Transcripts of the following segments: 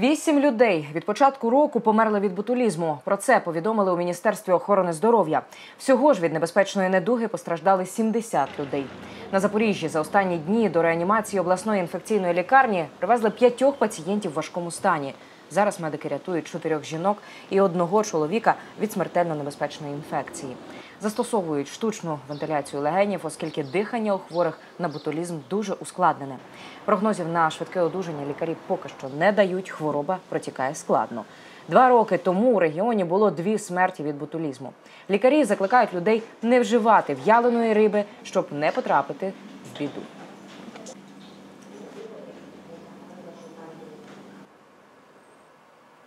Вісім людей від початку року померли від ботулізму. Про це повідомили у Міністерстві охорони здоров'я. Всього ж від небезпечної недуги постраждали 70 людей. На Запоріжжі за останні дні до реанімації обласної інфекційної лікарні привезли п'ятьох пацієнтів в важкому стані. Зараз медики рятують чотирьох жінок і одного чоловіка від смертельно небезпечної інфекції. Застосовують штучну вентиляцію легенів, оскільки дихання у хворих на ботулізм дуже ускладнене. Прогнозів на швидке одужання лікарі поки що не дають. Хвороба протікає складно. Два роки тому у регіоні було дві смерті від ботулізму. Лікарі закликають людей не вживати в'яленої риби, щоб не потрапити в біду.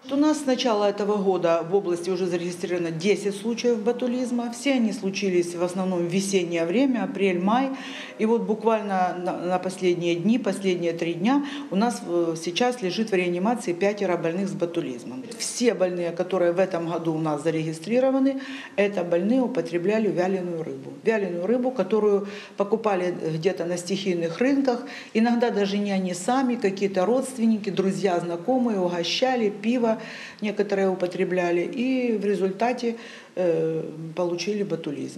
У нас с начала этого года в области уже зарегистрировано 10 случаев ботулизма. Все они случились в основном в весеннее время, апрель-май. И вот буквально на, последние дни, последние три дня у нас э, сейчас лежит в реанимации пятеро больных с ботулизмом. Все больные, которые в этом году у нас зарегистрированы, это больные употребляли вяленую рыбу. Вяленую рыбу, которую покупали где-то на стихийных рынках. Иногда даже не они сами, какие-то родственники, друзья, знакомые угощали, пиво некоторые употребляли. И в результате э, получили ботулизм.